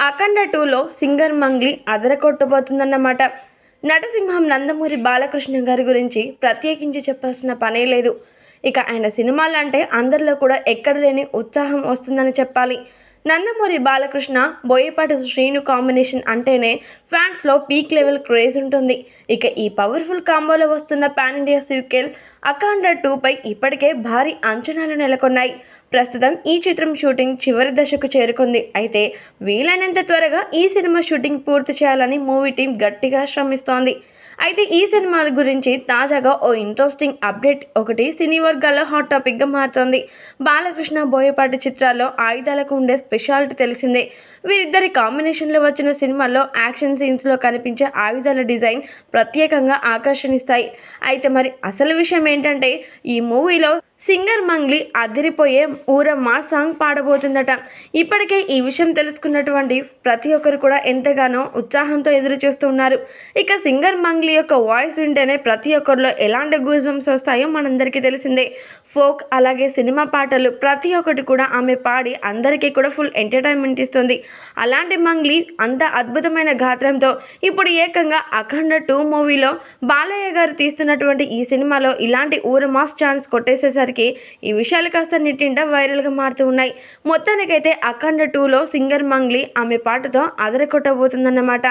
అఖండ టూలో సింగర్ మంగ్లీ అదరకొట్టబోతుందన్నమాట నటసింహం నందమూరి బాలకృష్ణ గారి గురించి ప్రత్యేకించి చెప్పాల్సిన పనే లేదు. ఇక ఆయన సినిమాలంటే అందరిలో కూడా ఎక్కడ లేని ఉత్సాహం వస్తుందని చెప్పాలి. నందమూరి బాలకృష్ణ బోయపాటి శ్రీను కాంబినేషన్ అంటేనే ఫ్యాన్స్లో పీక్ లెవెల్ క్రేజ్ ఉంటుంది. ఇక ఈ పవర్ఫుల్ కాంబోలో వస్తున్న పాన్ ఇండియా సీక్వెల్ అకాండ టూపై ఇప్పటికే భారీ అంచనాలు నెలకొన్నాయి. ప్రస్తుతం ఈ చిత్రం షూటింగ్ చివరి దశకు చేరుకుంది. అయితే వీలైనంత త్వరగా ఈ సినిమా షూటింగ్ పూర్తి చేయాలని మూవీ టీం గట్టిగా శ్రమిస్తోంది. అయితే ఈ సినిమాల గురించి తాజాగా ఓ ఇంట్రెస్టింగ్ అప్డేట్ ఒకటి సినీ వర్గాల్లో హాట్ టాపిక్గా మారుతోంది. బాలకృష్ణ బోయపాటి చిత్రాల్లో ఆయుధాలకు ఉండే స్పెషాలిటీ తెలిసిందే. వీరిద్దరి కాంబినేషన్లో వచ్చిన సినిమాల్లో యాక్షన్ సీన్స్లో కనిపించే ఆయుధాల డిజైన్ ప్రత్యేకంగా ఆకర్షణిస్తాయి. అయితే మరి అసలు విషయం ఏంటంటే ఈ మూవీలో సింగర్ మంగ్లీ అదిరిపోయే ఊరమ్మ సాంగ్ పాడబోతుందట. ఇప్పటికే ఈ విషయం తెలుసుకున్నటువంటి ప్రతి ఒక్కరు కూడా ఎంతగానో ఉత్సాహంతో ఎదురు చూస్తూ ఉన్నారు. ఇక సింగర్ మంగ్లీ యొక్క వాయిస్ వింటేనే ప్రతి ఒక్కరిలో ఎలాంటి గూజ్బంప్స్ వస్తాయో మనందరికీ తెలిసిందే. ఫోక్ అలాగే సినిమా పాటలు ప్రతి ఒక్కటి కూడా ఆమె పాడి అందరికీ కూడా ఫుల్ ఎంటర్టైన్మెంట్ ఇస్తుంది. అలాంటి మంగ్లీ అంత అద్భుతమైన గాత్రంతో ఇప్పుడు ఏకంగా అఖండ టూ మూవీలో బాలయ్య గారు తీస్తున్నటువంటి ఈ సినిమాలో ఇలాంటి ఊర మాస్ ఛాన్స్ వచ్చేసరికి ఈ విషయాలు కాస్త నిట్టింట వైరల్గా మారుతూ ఉన్నాయి. మొత్తానికైతే అఖండ టూలో సింగర్ మంగ్లీ ఆమె పాటతో అదరకొట్టబోతుందన్నమాట